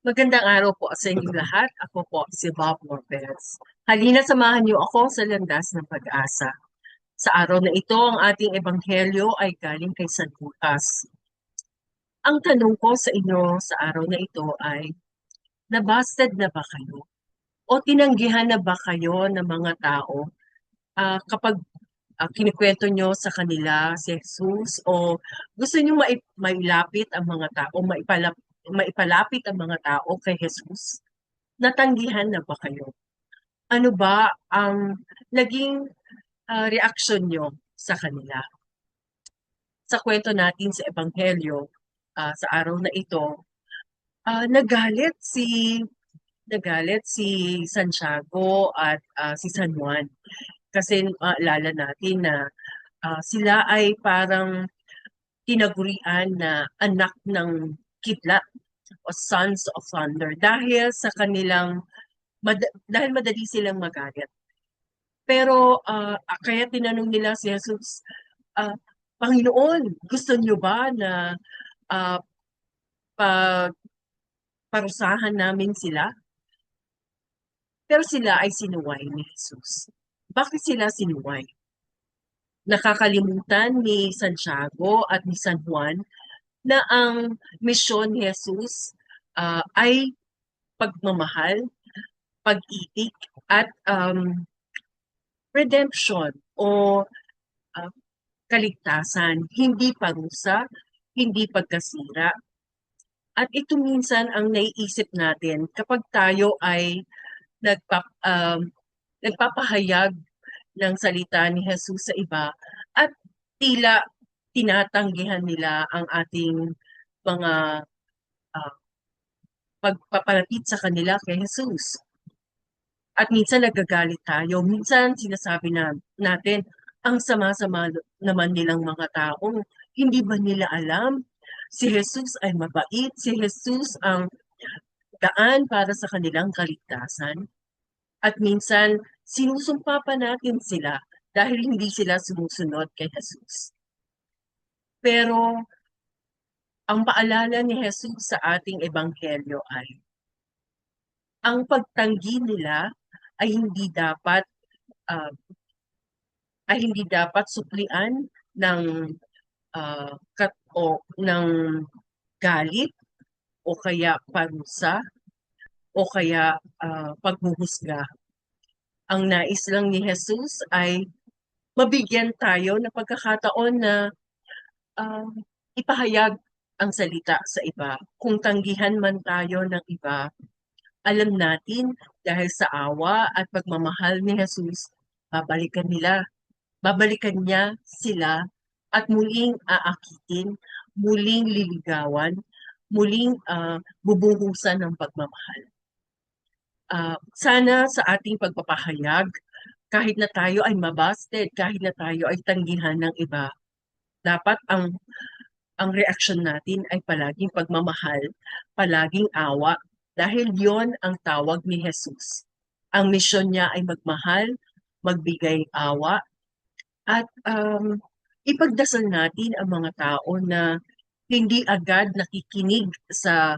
Magandang araw po sa inyong lahat. Ako po si Bob Lopez. Halina samahan niyo ako sa landas ng pag-asa. Sa araw na ito, ang ating ebanghelyo ay galing kay San Lucas. Ang tanong ko sa inyo sa araw na ito ay, nabasted na ba kayo? O tinanggihan na ba kayo ng mga tao ah, kapag uh, kinikwento nyo sa kanila si Jesus o gusto nyo mai- mailapit ang mga tao, maipalap maipalapit ang mga tao kay Jesus? Natanggihan na ba kayo? Ano ba ang naging uh, reaksyon nyo sa kanila? Sa kwento natin sa Ebanghelyo, uh, sa araw na ito, uh, nagalit si nagalit si Santiago at uh, si San Juan. Kasi maalala uh, natin na uh, sila ay parang tinagurian na anak ng kidlat o sons of thunder dahil sa kanilang mad- dahil madali silang magalit. Pero uh, kaya tinanong nila si Jesus, uh, Panginoon, gusto niyo ba na uh, pag parusahan namin sila? Pero sila ay sinuway ni Jesus. Bakit sila sinuway? Nakakalimutan ni Santiago at ni San Juan na ang misyon ni Jesus uh, ay pagmamahal, pag-ibig, at um, redemption o uh, kaligtasan, hindi parusa, hindi pagkasira. At ito minsan ang naiisip natin kapag tayo ay nagpap, um, nagpapahayag ng salita ni Jesus sa iba at tila tinatanggihan nila ang ating mga uh, pagpapalapit sa kanila kay Jesus. At minsan nagagalit tayo. Minsan sinasabi na natin, ang sama-sama naman nilang mga tao. Hindi ba nila alam? Si Jesus ay mabait. Si Jesus ang daan para sa kanilang kaligtasan. At minsan, sinusumpa pa natin sila dahil hindi sila sumusunod kay Jesus. Pero ang paalala ni Jesus sa ating ebanghelyo ay ang pagtanggi nila ay hindi dapat uh, ay hindi dapat suplian ng uh, kat o ng galit o kaya parusa o kaya uh, paghuhusga. Ang nais lang ni Jesus ay mabigyan tayo ng pagkakataon na uh, ipahayag ang salita sa iba. Kung tanggihan man tayo ng iba, alam natin dahil sa awa at pagmamahal ni Jesus, babalikan nila. Babalikan niya sila at muling aakitin, muling liligawan, muling uh, bubuhusan ng pagmamahal. Uh, sana sa ating pagpapahayag, kahit na tayo ay mabasted, kahit na tayo ay tanggihan ng iba, dapat ang ang reaksyon natin ay palaging pagmamahal, palaging awa, dahil yon ang tawag ni Jesus. Ang misyon niya ay magmahal, magbigay awa, at um, ipagdasal natin ang mga tao na hindi agad nakikinig sa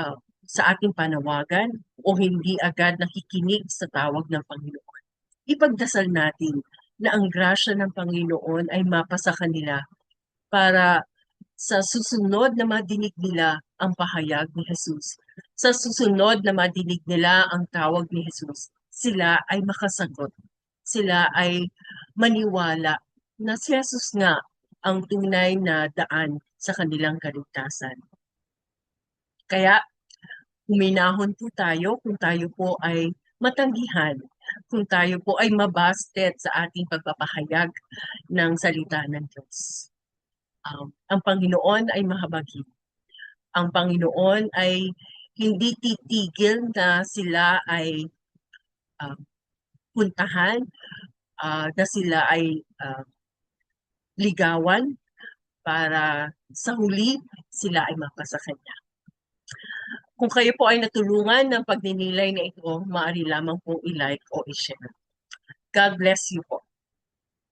uh, sa ating panawagan o hindi agad nakikinig sa tawag ng Panginoon. Ipagdasal natin na ang grasya ng Panginoon ay mapasa kanila para sa susunod na madinig nila ang pahayag ni Jesus, sa susunod na madinig nila ang tawag ni Jesus, sila ay makasagot. Sila ay maniwala na si Jesus nga ang tunay na daan sa kanilang kaligtasan. Kaya, huminahon po tayo kung tayo po ay matanggihan, kung tayo po ay mabasted sa ating pagpapahayag ng salita ng Diyos um, ang Panginoon ay mahabagin. Ang Panginoon ay hindi titigil na sila ay uh, puntahan, uh, na sila ay uh, ligawan para sa huli sila ay mapasa Kanya. Kung kayo po ay natulungan ng pagninilay na ito, maaari lamang pong i-like o i-share. God bless you po.